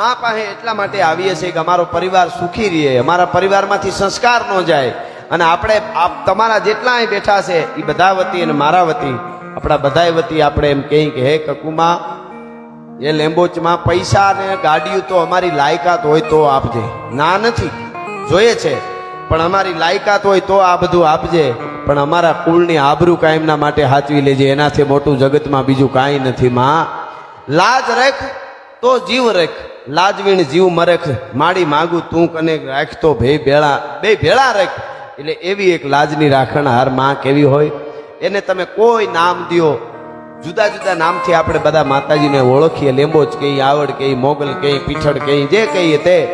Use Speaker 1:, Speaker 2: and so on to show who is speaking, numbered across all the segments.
Speaker 1: મા પાસે એટલા માટે આવીએ છીએ કે અમારો પરિવાર સુખી રહે, અમારા પરિવારમાંથી સંસ્કાર ન જાય. અને આપણે આપ તમારા જેટલા અહીં બેઠા છે એ બધા વતી અને મારા વતી, આપણા બધાય વતી આપણે એમ કહીએ કે, હે કકુમા, એ લેમ્બોચમાં પૈસા અને ગાડીઓ તો અમારી લાયકાત હોય તો આપજે. ના નથી, જોઈએ છે. પણ અમારી લાયકાત હોય તો આ બધું આપજે. પણ અમારા કુળની આબરૂ કાયમના માટે હાચવી લેજે. એનાથી મોટું જગતમાં બીજું કાંઈ નથી, માં. લાજ રાખ, તો જીવ રાખ. લાજવીણ જીવ મરેખ, માડી માગું તું કને રાખતો ભે ભેળા, બે ભેળા રાખ. એટલે એવી એક લાજની રાખણ હારમાં કેવી હોય? એને તમે કોઈ નામ દો જુદા જુદા નામથી આપણે બધા માતાજીને ઓળખીએ. લેંબોજ કહીએ, આવડ કહીએ, મોગલ કહીએ, પીઠળ કહીએ, જે કહીએ તે.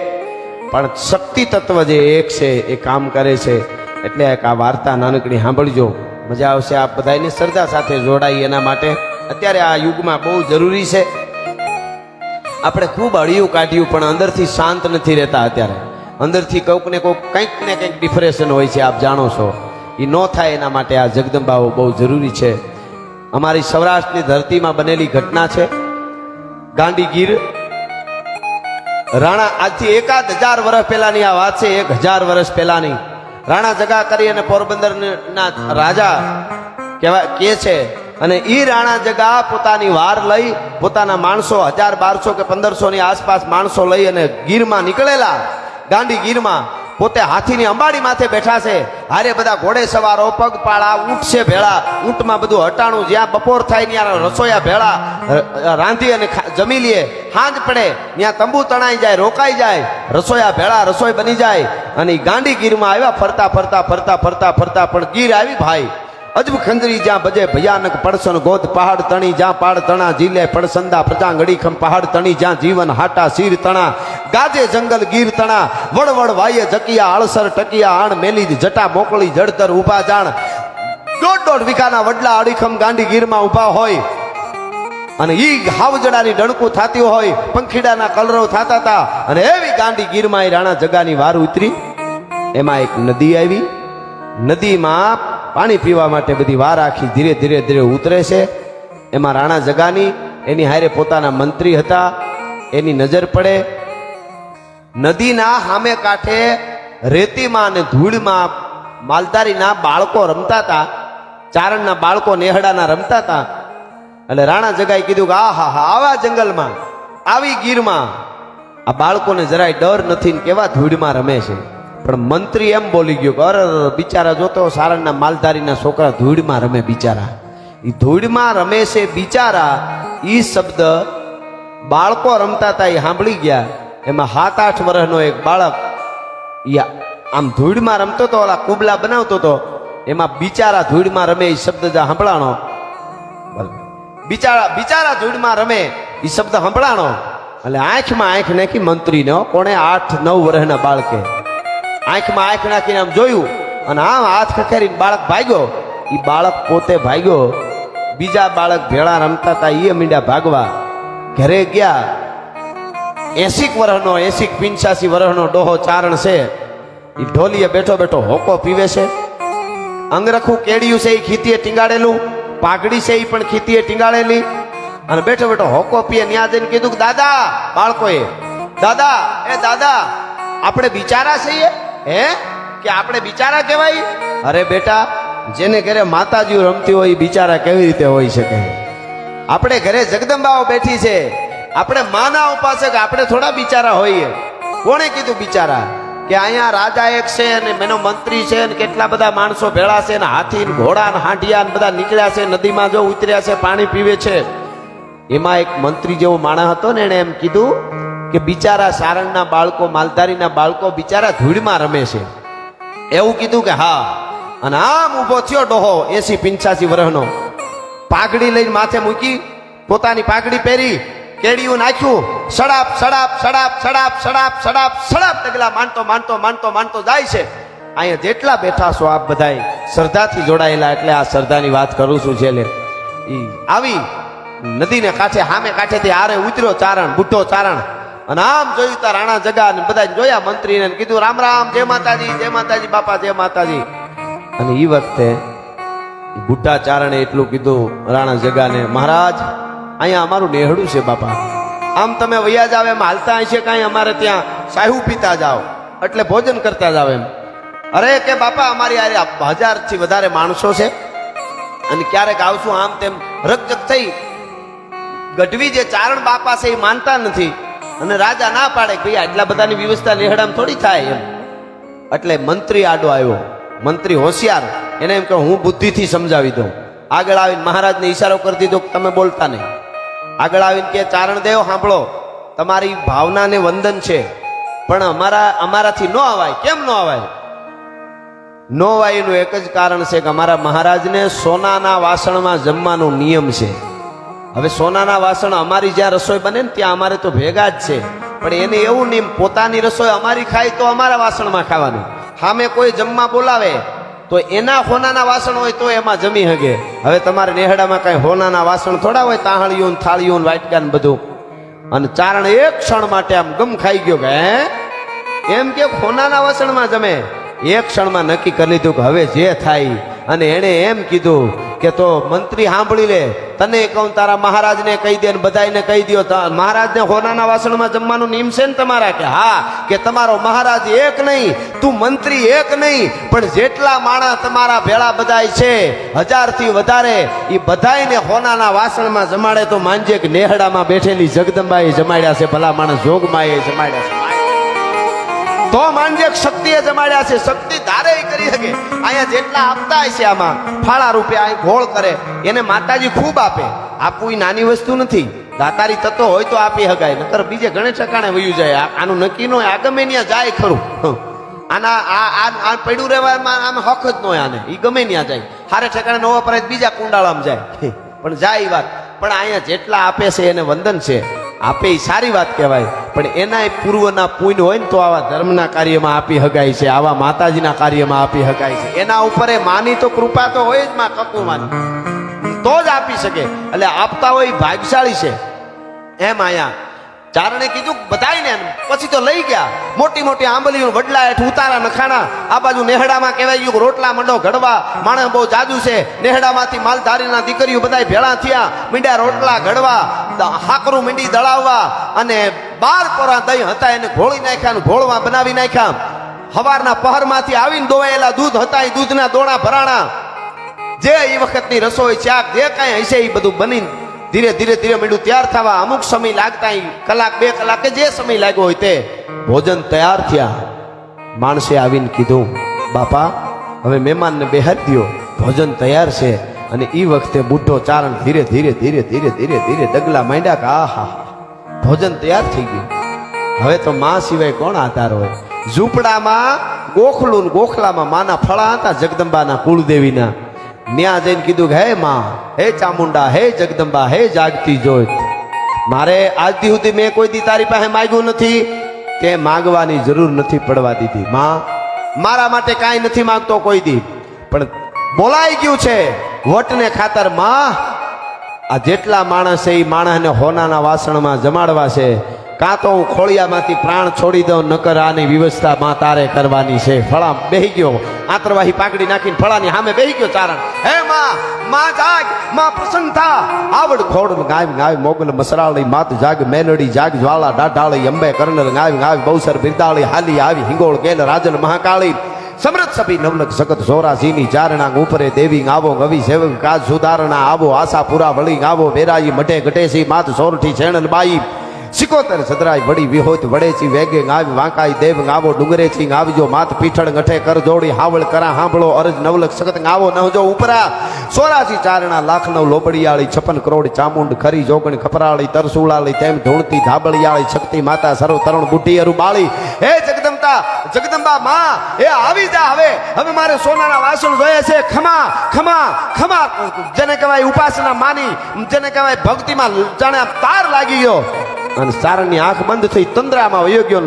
Speaker 1: પણ શક્તિ તત્વ જે એક છે, એ કામ કરે છે. એટલે એક આ વાર્તા નાનકડી સાંભળજો. મજા આવશે આપ બધાની શ્રદ્ધા સાથે જોડાઈ એના માટે. અત્યારે આ યુગમાં બહુ જરૂરી છે. આપણે ખૂબ અળિયું કાઢ્યું, પણ અંદરથી શાંત નથી રહેતા અત્યારે. અંદરથી કોઈક ને કોઈક, કંઈક ને કંઈક ડિપ્રેશન હોય છે, આપ જાણો છો. એ ન થાય એના માટે આ જગદંબાઓ બહુ જરૂરી છે. અમારી સૌરાષ્ટ્રની ધરતીમાં બનેલી ઘટના છે. ગાંધીગીર, રાણા, આજથી એકાદ હજાર વર્ષ પહેલાની આ વાત છે, એક હજાર વર્ષ પહેલાની. રાણા જગા કરી અને પોરબંદરના રાજા કહેવાય કે છે અને એ રાણા જગા પોતાની વાર લઈ પોતાના માણસો હજાર બારસો કે પંદરસો ની આસપાસ માણસો લઈ અને ગીરમાં નીકળેલા. ગાંડી ગીરમાં પોતે હાથીની અંબાડી માથે બેઠા છે. હારે બધા ઘોડે સવારો, પગપાળા, ઊંટ છે ભેળા. ઊંટમાં બધું હટાણું, જ્યાં બપોર થાય ત્યાં રસોયા ભેળા. રાંધી અને જમી લઈએ હાંજ પડે, ત્યાં તંબુ તણાઈ જાય, રોકાઈ જાય. રસોયા ભેળા, રસોઈ બની જાય. અને ગાંડી ગીરમાં આવ્યા ફરતા ફરતા ફરતા ફરતા ફરતા, પણ ગીર આવી ભાઈ. અજબ ખંજરી જ્યાં બજે ભયાનક પડસન ગોદ પહાડ તણી, જ્યાં પાડ તણા જીલે પડસંદા પ્રજા ઘડીખમ પહાડ તણી, જ્યાં જીવન હાટા શીર તણા, ગાજે જંગલ ગીર તણા વડવડ વાયે જકિયા આળસર ટકિયા આણ મેલી જટા મોકળી જડતર ઊભા જાણ. દોઢ દોઢ વીઘાના વડલા અડીખમ ગાંડી ગીરમાં ઊભા હોય. અને ઈ હાવજડાની ડણકું થતી હોય, પંખીડાના કલરવ થતા હતા અને એવી ગાંડી ગીરમાં એ રાણા જગાની વાર ઉતરી. એમાં એક નદી આવી. નદીમાં પાણી પીવા માટે બધી વાર આખી ધીરે ધીરે ધીરે ઉતરે છે. એમાં રાણા જગાની, એની હારે પોતાના મંત્રી હતા, એની નજર પડે. નદીના સામે કાંઠે રેતીમાં અને ધૂળમાં માલધારીના બાળકો રમતા હતા, ચારણના બાળકો નેહડાના રમતા હતા. એટલે રાણા જગાએ કીધું કે આ હા હા આવા જંગલમાં, આવી ગીરમાં. આ બાળકોને જરાય ડર નથી કેવા ધૂળમાં રમે છે. પણ મંત્રી એમ બોલી ગયો કે, અરે, બિચારા જોતો સારણના માલધારીના છોકરા ધૂળમાં રમે બિચારા. એ ધૂળમાં રમે છે બિચારા. એ શબ્દ બાળકો રમતા હતા એ સાંભળી ગયા. એમાં સાત, આઠ વર્ષનો એક બાળક આમ ધૂળમાં રમતો તો, ઓલા કુબલા બનાવતો તો, એમાં બિચારા ધૂળમાં રમે એ શબ્દ સાંભળાણો. બિચારા બિચારા ધૂળમાં રમે એ શબ્દ સંભળાણો. એટલે આંખમાં આંખ નાખી મંત્રીને કોણે આઠ, નવ વર્ષના બાળકે આંખમાં આંખ નાખીને આમ જોયું અને આમ હાથ ખખેરીને બાળક ભાગ્યો. એ બાળક પોતે ભાગ્યો. બીજા બાળક ભેળા રમતા હતા એ મીંડા ભાગવા. ઘરે ગયા. એસીક વર્ષનો એસીક પિંચાસી વર્ષનો ડોહો ચારણ છે. એ ઢોલીએ બેઠો બેઠો હોકો પીવે છે. અંગરખું કેડિયું છે એ ખીતીએ ટીંગાડેલું. પાઘડી છે એ પણ ખીતીએ ટીંગાડેલી. અને બેઠો બેઠો હોકો પીએ ન્યા જઈને કીધું કે, દાદા, બાળકોએ, દાદા, એ દાદા, આપણે બિચારા છીએ? હે? કે આપણે બિચારા કહેવાય? અરે બેટા, જેને ઘરે માતાજીઓ રમતી હોય, એ બિચારા કેવી રીતે હોઈ શકે? આપણે ઘરે જગદંબાઓ બેઠી છે. આપણે માના ઉપાસક, આપણે થોડા બિચારા હોઈએ. કોણે કીધું બિચારા? કે અહીંયા રાજા એક છે અને એનો મંત્રી છે અને કેટલા બધા માણસો ભેળા છે ને હાથી ઘોડા ને હાંડિયા બધા નીકળ્યા છે, નદીમાં જો ઉતર્યા છે, પાણી પીવે છે. એમાં એક મંત્રી જેવો માણસ હતો ને એણે એમ કીધું કે બિચારા સારણના બાળકો, માલધારીના બાળકો બિચારા ધૂળમાં રમે છે. એવું કીધું કે હા. અને આમ ઊભો થયો ડોહો એસી પિંચાસી વર્ષનો પાઘડી લઈને માથે મૂકી, પોતાની પાઘડી પહેરી કેડિયું નાખ્યું, સડાપ સડાપ સડાપ સડાપ સડાપ સડાપ સડાપ ડગલા માનતો માનતો માનતો માનતો જાય છે. અહીંયા જેટલા બેઠા છો આપ બધાય, શ્રદ્ધાથી જોડાયેલા એટલે આ શ્રદ્ધાની વાત કરું છું છેલ્લે. આવી નદીને કાંઠે સામે કાંઠેથી આરે ઉતર્યો ચારણ, બુઢો ચારણ. અને આમ જોયું તા રાણા જગા ને બધા જોયા મંત્રીને કીધું, રામ રામ, જય માતાજી જય માતાજી, બાપા, જય માતાજી. અને એ વખતે બુઢા ચારણે એટલું કીધું રાણા જગાને મહારાજ, અહીંયા અમારું નેહડું છે, બાપા. આમ તમે વૈયા જાવ, એમ હાલતા હશે કાંઈ, અમારે ત્યાં સાહુ પીતા જાઓ, એટલે ભોજન કરતા જાવ એમ. અરે કે બાપા, અમારી આ હજારથી વધારે માણસો છે, અને ક્યારેક આવશું આમ તેમ રકજક થઈ. ગઢવી જે ચારણ બાપા છે એ માનતા નથી. અને રાજા ના પાડે ભાઈ આટલા બધાની વ્યવસ્થા નેહડામાં થોડી થાય એમ. એટલે મંત્રી આડો આવ્યો. મંત્રી હોશિયાર. એને એમ કે હું બુદ્ધિથી સમજાવી દઉં. આગળ આવીને મહારાજને ઈશારો કરી દીધો કે તમે બોલતા નહીં. આગળ આવીને કે, ચારણ દેવ, સાંભળો. તમારી ભાવનાને વંદન છે. પણ અમારા, અમારાથી ન અવાય. કેમ ન અવાય? નો વાયુનું એક જ કારણ છે કે અમારા મહારાજને સોનાના વાસણમાં જમવાનો નિયમ છે. હવે સોનાના વાસણ અમારી જ્યાં રસોઈ બને ને ત્યાં અમારે તો ભેગા જ છે. પણ એને એવું નહીં પોતાની રસોઈ અમારી ખાય તો અમારા વાસણમાં ખાવાનું. સામે કોઈ જમવા બોલાવે તો એના હોનાના વાસણ હોય તો એમાં જમી હગે. હવે તમારે નેહડામાં કાંઈ હોનાના વાસણ થોડા હોય તાહળીઓ થાળીયું થાળીઓ વાટકા ને બધું. અને ચારણ એક ક્ષણ માટે આમ ગમ ખાઈ ગયો કે એમ કે, હોનાના વાસણમાં જમે. એક ક્ષણમાં નક્કી કરી લીધું કે, હવે જે થાય. અને એણે એમ કીધું કે તો મંત્રી સાંભળી લે. તને કહું, તારા મહારાજને કહી દે ને બધાને કહી દો મહારાજને હોનાના વાસણમાં જમવાનું નિયમ છે ને તમારા કે? હા, કે તમારો મહારાજ એક નહીં, તું મંત્રી એક નહીં, પણ જેટલા માણસ તમારા ભેળા બધાય છે, હજારથી વધારે એ બધાયને હોનાના વાસણમાં જમાડે તો માનજે કે નેહડામાં બેઠેલી જગદંબાએ જમાડ્યા છે, ભલા માણસ જોગમાએ જમાડ્યા છે. તો માનજે શક્તિ શક્તિએ જમાડ્યા છે. શક્તિ ધારે કરી શકે. અહીંયા જેટલા આપતા હશે આમાં, ફાળા રૂપે અહીં ઘોળ કરે, એને માતાજી ખૂબ આપે. આપવું એ નાની વસ્તુ નથી. દાતારી તત્વ હોય તો આપી શકાય, નકર બીજે ઘણે ઠકાણે વયું જાય. આનું નક્કી ન હોય આ ગમે ત્યાં જાય ખરું. આના આ આ પડ્યું રહેવામાં આમ હક જ ન હોય આને. એ ગમે ત્યાં જાય. હારે ઠેકાણે ન વપરાય બીજા કુંડાળામાં જાય. પણ જાય વાત. પણ અહીંયા જેટલા આપે છે એને વંદન છે. આપે સારી વાત કહેવાય. પણ એનાય પૂર્વના પુણ્ય હોય ને તો આવા ધર્મના કાર્યમાં આપી હગાય છે, આવા માતાજીના કાર્યમાં આપી હગાય છે. એના ઉપર એ માની તો કૃપા તો હોય જ માં કકુમાની તો જ આપી શકે. એટલે આપતા હોય ભાગશાળી છે. એમ આયા ચારણે કીધું, બધાયને એમ. પછી તો લઈ ગયા. મોટી મોટી આંબલીઓ વડલા હેઠ ઉતારા નખાણા. આ બાજુ નેહડામાં કહેવાય ગયું રોટલા મંડો ઘડવા. માણસ બહુ જાજુ છે. નેહડામાંથી માલધારીના દીકરીઓ બધાય ભેળા થયા. મીંડા રોટલા ઘડવા હાકરું મીંડી દળાવવા અને બાર પોરા દહીં હતા એને ઘોળી નાખ્યા ઘોળવા બનાવી નાખ્યા. હવારના પહરમાંથી આવીને દોવાયેલા દૂધ હતા. એ દૂધના દોણા ભરાણા. જે એ વખતની રસોઈ ચાક, જે કાંઈ હશે એ બધું બની ધીરે ધીરે ધીરે મીંડું તૈયાર થવા અમુક સમય લાગતા કલાક બે કલાકે જે સમય લાગ્યો હોય તે ભોજન તૈયાર થયા. માણસે આવીને કીધું, બાપા, હવે મહેમાનને બેહર દ્યો. ભોજન તૈયાર છે. અને એ વખતે બુઢો ચારણ ધીરે ધીરે ધીરે ધીરે ધીરે ધીરે ડગલા માંડ્યા કે, આહા, ભોજન તૈયાર થઈ ગયું. હવે તો માં સિવાય કોણ આધાર હોય? ઝૂંપડામાં ગોખલું ગોખલામાં માના ફળા હતા જગદંબાના કુળદેવીના. ન્યા જઈને કીધું કે હે માં, હે ચામુંડા, હે જગદંબા, હે જાગતી જોત. મારે આજથી સુધી મેં કોઈ દી તારી પાસે માગ્યું નથી. તે માગવાની જરૂર નથી પડવા દીધી. માં, મારા માટે કાંઈ નથી માગતો કોઈ દી. પણ બોલાઈ ગયું છે વટને ખાતર, માં, આ જેટલા માણસ છે, એ માણસને હોનાના વાસણમાં જમાડવા છે. કાં તો હું ખોળિયામાંથી પ્રાણ છોડી દઉં, નકર આની વ્યવસ્થા માં તારે કરવાની છે. ફળા બેહી ગયો. આંતરવાહી પાકડી નાખીને ફળાની સામે બેહી ગયો ચારણ. હે માં માં જાગ, માં પ્રસન્ન થા. આવડ ખોડ ગાય ગાય મોગલ મસરાળી, માત જાગ મેલડી, જાગ જ્વાળા ડાઢાળી અંબે કર્ણલ ગાય ગાય બહુસર, બિરદાળી, હાલી આવી, હિંગોળ, ગેલ રાજન મહાકાળી. સમૃદ્ધ સભી નવલક સગત સોરાસીની ચારણા ઉપરે દેવી આવો, ગવી, સેવક, કાજ સુધારણા, આવો આશા પૂરા વળી આવો, વેરાઈ, મઢે ઘટેસી માત સોરઠી છેણલ બાઈ સિકોતર સદરાય વડી વિહોત વડેચી વેગે ગાવી વાંકાઈ દેવ ગાવો ડુંગરેચી ગાવજો માત પીઠળ ગઠે કર જોડી, હાવળ કરા, હાંભળો, અરજ નવલક સખત ગાવો નવજો ઉપરા. સોરાસી ચારણા લાખ નવ લોબડિયાળી, છપ્પન કરોડ ચામુંડ ખરી, જોગણ ખપરાળી, તરસુળાળી, તેમ ધૂણતી ધાબળિયાળી, શક્તિ માતા સર્વ તરણ બુટી અરુ બાળી હે જગદંબા જગદંબા માં હે આવી જા હવે. હવે મારે સોનાના વાસણ જોઈએ છે, ખમા ખમા ખમા. જેને કહેવાય ઉપાસના માની, જેને કહેવાય ભક્તિમાં જાણે તાર લાગી ગયો. અને સારણની આંખ બંધ થઈ તંદ્રામાં વયો ગયો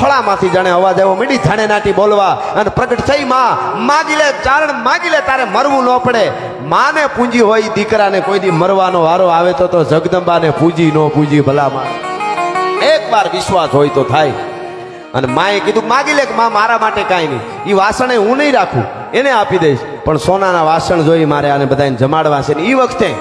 Speaker 1: ફળામાંથી જાણે અવાજ આવ્યો, મીડી થાણે નાટી બોલવા. અને પ્રગટ થઈ, માં, માગી લે, ચારણ માગી લે, તારે મરવું ન પડે. માને પૂંજી હોય દીકરાને કોઈ દી મરવાનો વારો આવે તો તો જગદંબાને પૂજી ન પૂજી ભલામાં એકવાર વિશ્વાસ હોય તો થાય. અને માએ કીધું, માગી લે કે માં, મારા માટે કાંઈ નહીં. એ વાસણે હું નહીં રાખું, એને આપી દઈશ. પણ સોનાના વાસણ જોઈ મારે આને બધાને જમાડવા છે ને એ વખતે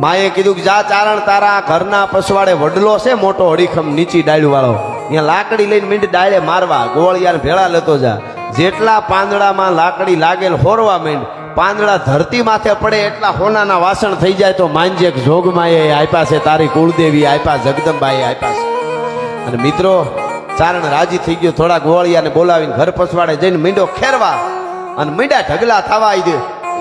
Speaker 1: માએ કીધું કે જા ચારણ તારા ઘરના પસવાડે વડલો છે, મોટો હડીખમ નીચી ડાળ્યું વાળો ત્યાં લાકડી લઈને મીંડ ડાળે મારવા ગોળિયાને ભેળા લેતો જા. જેટલા પાંદડામાં લાકડી લાગેલ હોરવા મીંડ, પાંદડા ધરતી માથે પડે, એટલા હોનાના વાસણ થઈ જાય તો માનજે જોગમાં એ આપ્યા છે, તારી કુળદેવી આપ્યા, જગદંબાએ આપ્યા છે. અને મિત્રો, ચારણ રાજી થઈ ગયો, થોડા ગોળિયાને બોલાવીને ઘર પસવાડે જઈને મીંડો ખેરવા અને મીંડા ઢગલા થવા આવી દે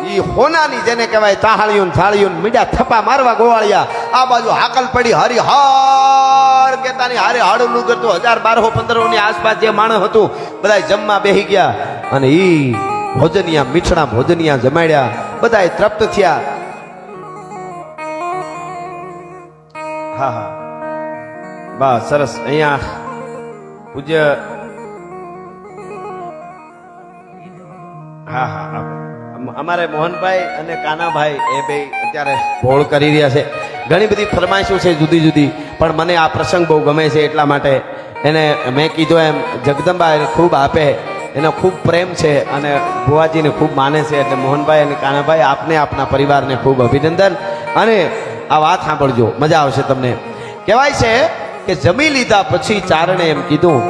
Speaker 1: ઈ હોનાની જેને કહેવાય તાહાળીઓ થાળિયું મીડિયા થપ્પા મારવા ગોવાળિયા. આ બાજુ હાકલ પડી હરી હાર કેતાની હારે હાડું કરતું હજાર બારસો પંદરો ની આસપાસ જે માણસ હતું બધા જમવા બેહી ગયા. અને ઈ ભોજનિયા, મીઠડા ભોજનિયા જમાડ્યા. બધા તૃપ્ત થયા. હા હા. બસ સરસ. અહીંયા પૂજ્ય હા હા અમારે મોહનભાઈ અને કાનાભાઈ એ બે અત્યારે ભોળ કરી રહ્યા છે. ઘણી બધી ફરમાઈશો છે જુદી જુદી, પણ મને આ પ્રસંગ બહુ ગમે છે એટલા માટે એને મેં કીધું એમ, જગદંબા એને ખૂબ આપે, એનો ખૂબ પ્રેમ છે અને ભુવાજીને ખૂબ માને છે એટલે મોહનભાઈ અને કાનાભાઈ આપને આપના પરિવારને ખૂબ અભિનંદન. અને આ વાત સાંભળજો, મજા આવશે તમને. કહેવાય છે કે જમી લીધા પછી ચારણે એમ કીધું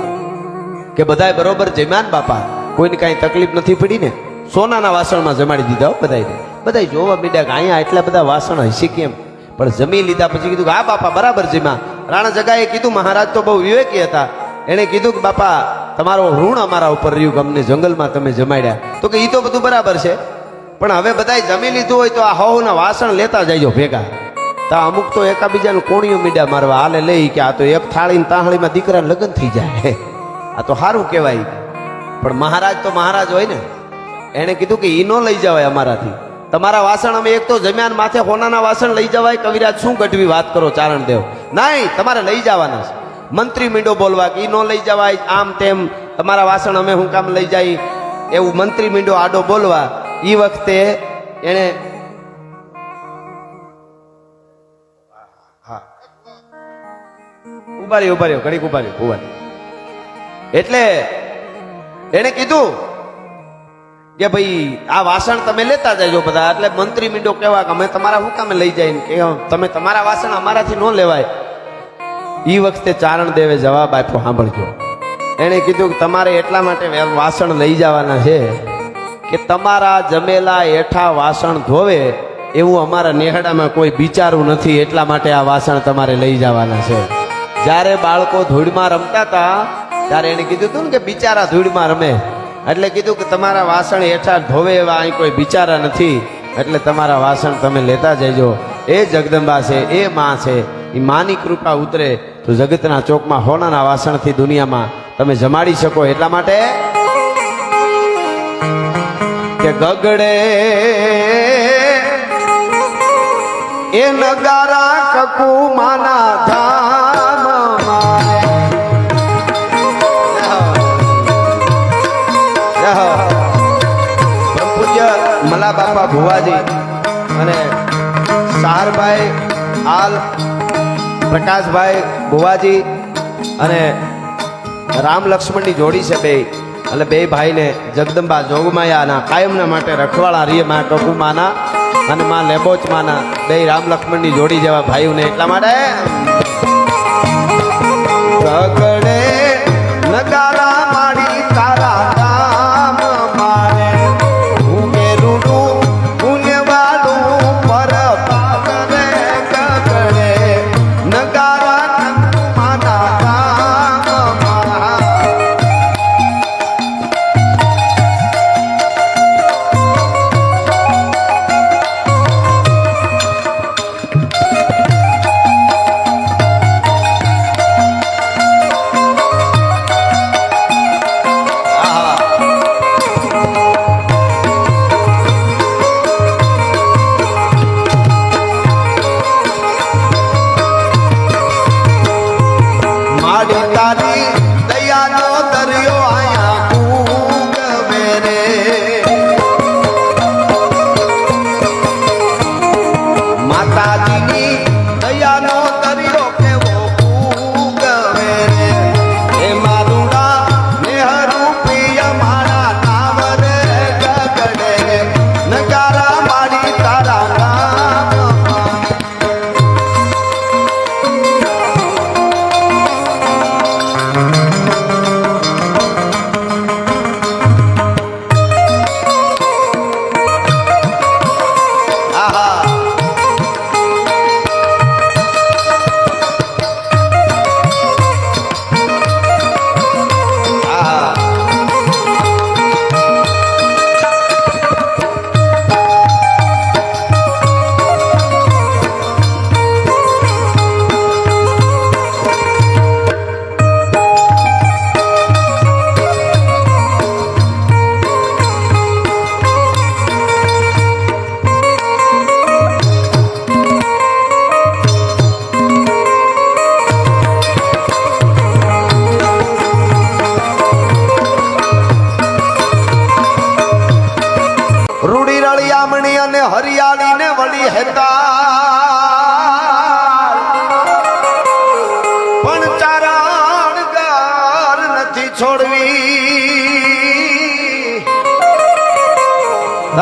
Speaker 1: કે બધાય બરોબર જમ્યા બાપા, કોઈને કાંઈ તકલીફ નથી પડી ને? સોનાના વાસણમાં જમાડી દીધા હો બધાયને. બધાય જોવા મીડ્યા કે અહીંયા એટલા બધા વાસણ હશે કેમ? પણ જમી લીધા પછી કીધું કે, હા બાપા, બરાબર જમ્યા રાણા જગાએ કીધું, મહારાજ તો બહુ વિવેકી હતા. એણે કીધું કે, બાપા, તમારો ઋણ અમારા ઉપર રહ્યું કે અમને જંગલમાં તમે જમાડ્યા. તો કે એ તો બધું બરાબર છે. પણ હવે બધાય જમી લીધું હોય તો આ હવના વાસણ લેતા જાયજો ભેગા. તો અમુક તો એકાબીજાનું કોણિયું મીડા મારવા હાલે લઈ કે, આ તો એક થાળીને તાહળીમાં દીકરા લગ્ન થઈ જાય. આ તો સારું કહેવાય. પણ મહારાજ તો મહારાજ હોય ને. એણે કીધું કે એ ન લઈ જવાય અમારાથી. તમારા વાસણ અમે એક તો જમ્યાન માથે હોનાના વાસણ લઈ જવાય. કવિરાજ શું ગઢવી વાત કરો ચારણ દેવ? નહીં, તમારે લઈ જવાના છે. મંત્રી મીંડો બોલવા કે ઈ ન લઈ જવાય. આમ તેમ તમારા વાસણ અમે હું કામ લઈ જાય. એવું મંત્રી મીંડો આડો બોલવા. એ વખતે એણે ઊભા રહ્યો ઊભા રહ્યો ઘડીક ઊભા રહ્યો એટલે એણે કીધું કે ભાઈ, આ વાસણ તમે લેતા જજો બધા. એટલે મંત્રી મીંડો કહેવા કે અમે તમારા હુકામે લઈ જાય કે તમે તમારા વાસણ અમારાથી ન લેવાય. એ વખતે ચારણ દેવે જવાબ આપ્યો, સાંભળજો. એણે કીધું કે તમારે એટલા માટે વાસણ લઈ જવાના છે કે તમારા જમેલા હેઠા વાસણ ધોવે, એવું અમારા નેહડામાં કોઈ બિચારું નથી એટલા માટે આ વાસણ તમારે લઈ જવાના છે. જ્યારે બાળકો ધૂળમાં રમતા હતા, ત્યારે એને કીધું હતું ને કે બિચારા ધૂળમાં રમે. એટલે કીધું કે તમારા વાસણ હેઠા ધોવે એવા અહીં કોઈ બિચારા નથી. એટલે તમારા વાસણ તમે લેતા જજો. એ જગદંબા છે, એ માં છે, એ માની કૃપા ઉતરે તો જગતના ચોકમાં હોનાના વાસણથી દુનિયામાં તમે જમાડી શકો એટલા માટે કે ગગડે એ નગારા કકુમાના ધામમાં ભુવાજી અને સારભાઈ આલ, પ્રકાશભાઈ ભુવાજી અને રામ લક્ષ્મણની જોડી છે બે. એટલે બે ભાઈને જગદંબા જોગમાયાના કાયમના માટે રખવાળા રીએ માં કકુમાના અને માં લેબોચમાના બે રામ લક્ષ્મણની જોડી જેવા ભાઈઓને એટલા માટે.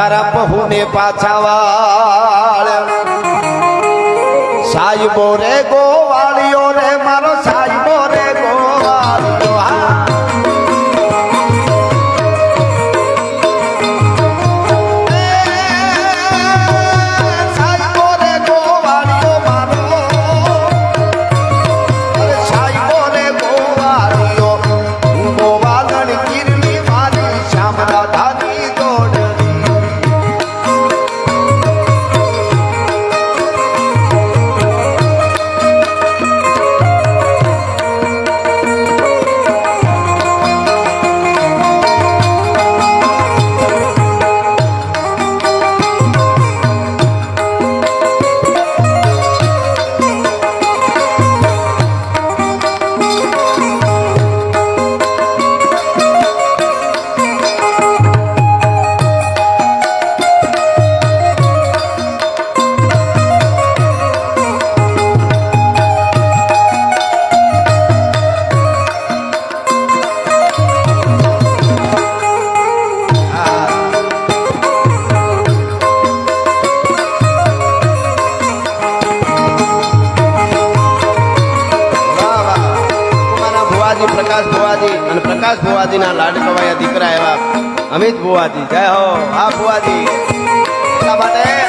Speaker 1: તારા પહુને પાછા વાળ. સાહેબો રે ગોવાળીઓ અમિત ભુવાજી જય હો હા ભુવાજી. એટલા માટે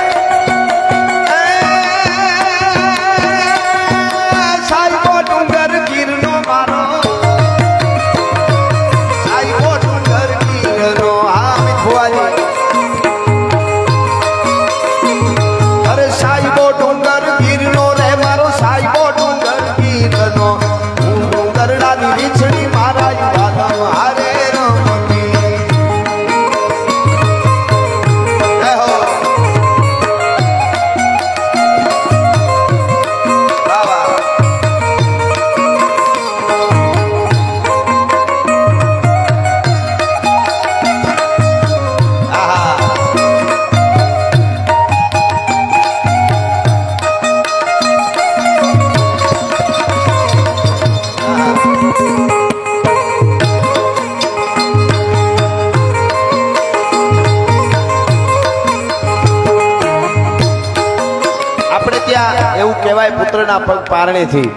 Speaker 1: પગ પારણેથી.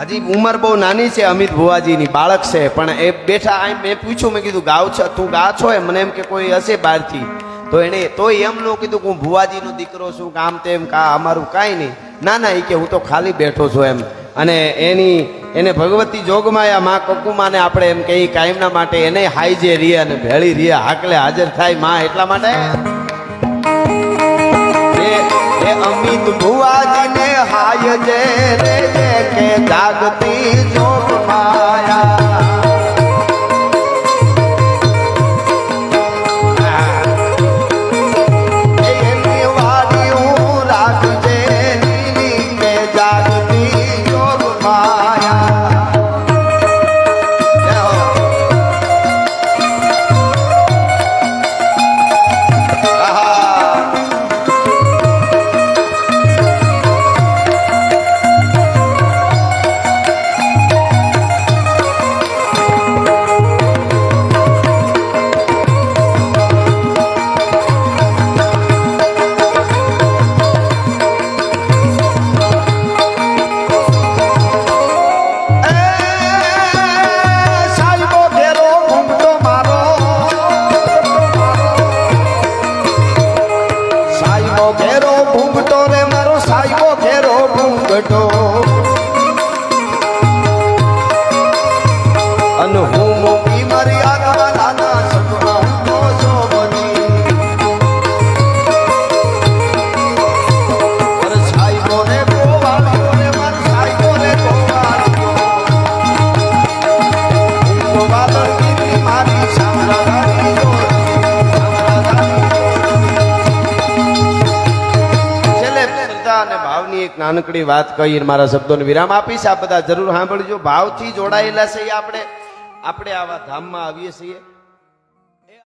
Speaker 1: હજી ઉંમર બહુ નાની છે અમિત ભુવાજીની, બાળક છે, પણ એ બેઠા, આ મેં પૂછ્યું, મેં કીધું, ગાવ છે, તું ગા છો? મને એમ કે કોઈ હશે બહારથી. તો એણે, તોય એમ ન કીધું કે હું ભુવાજીનો દીકરો છું કામ તેમ, કા અમારું કાંઈ નહીં. ના ના એ કે હું તો ખાલી બેઠો છું એમ. અને એની, એને ભગવતી જોગમાયા, માં કકુમાને આપણે એમ કહીએ કાયમના માટે એને હાઈજે રીએ અને ભેળી રીએ, હાકલે હાજર થાયમાં એટલા માટે. એ અમિત ભુવાજીને હાય જે રે કે જાગતી જોગ માયા. સાહેબો નાનકડી વાત કહી મારા શબ્દોને વિરામ આપીશ. આ બધા જરૂર સાંભળજો. ભાવથી જોડાયેલા છીએ આપણે. આપણે આવા ધામમાં આવીએ છીએ.